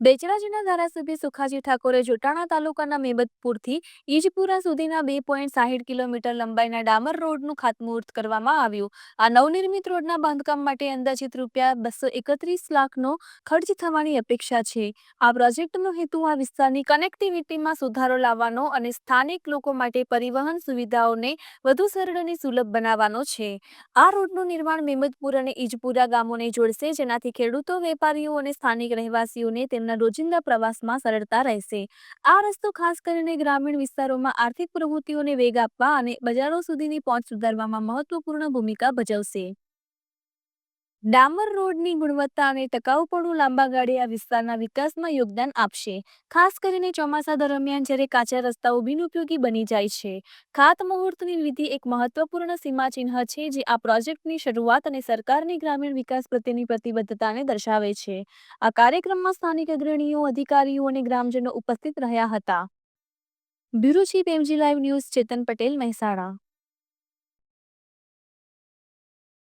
બેચરાજીના ધારાસભ્ય સુખાજી ઠાકોરે જોટાણા તાલુકાના મેબતપુરથી ઈજપુરા સુધીના બે પોઈન્ટ સાહીઠ કિલોમીટર લંબાઈના ડામર રોડનું ખાતમુહૂર્ત કરવામાં આવ્યું. આ નવનિર્મિત રોડના બાંધકામ માટે અંદાજિત રૂપિયા બસો એકત્રીસ લાખનો ખર્ચ થવાની અપેક્ષા છે. આ પ્રોજેક્ટનો હેતુ આ વિસ્તારની કનેક્ટિવિટીમાં સુધારો લાવવાનો અને સ્થાનિક લોકો માટે પરિવહન સુવિધાઓને વધુ સરળ અને સુલભ બનાવવાનો છે. આ રોડનું નિર્માણ મેમદપુર અને ઈજપુરા ગામોને જોડશે, જેનાથી ખેડૂતો, વેપારીઓ અને સ્થાનિક રહેવાસીઓને તેમના રોજિંદા પ્રવાસમાં સરળતા રહેશે. આ રસ્તો ખાસ કરીને ગ્રામીણ વિસ્તારોમાં આર્થિક પ્રવૃત્તિઓને વેગ આપવા અને બજારો સુધીની પહોંચ સુધારવામાં મહત્વપૂર્ણ ભૂમિકા ભજવશે. ડામર રોડની ગુણવત્તા અને ટકાઉપણું લાંબા ગાળે આ વિસ્તારના વિકાસમાં યોગદાન આપશે. ખાસ કરીને ચોમાસા દરમિયાન જ્યારે કાચા રસ્તાઓ બિનઉપયોગી બની જાય છે. ખાત મુહૂર્તની વિધિ એક મહત્વપૂર્ણ સીમાચિહ્ન છે જે આ પ્રોજેક્ટની શરૂઆત અને સરકારની ગ્રામીણ વિકાસ પ્રત્યેની પ્રતિબદ્ધતાને દર્શાવે છે. આ કાર્યક્રમમાં સ્થાનિક અગ્રણીઓ, અધિકારીઓ અને ગ્રામજનો ઉપસ્થિત રહ્યા હતા. Bureau chief MG live news Chetan Patel Mehsana.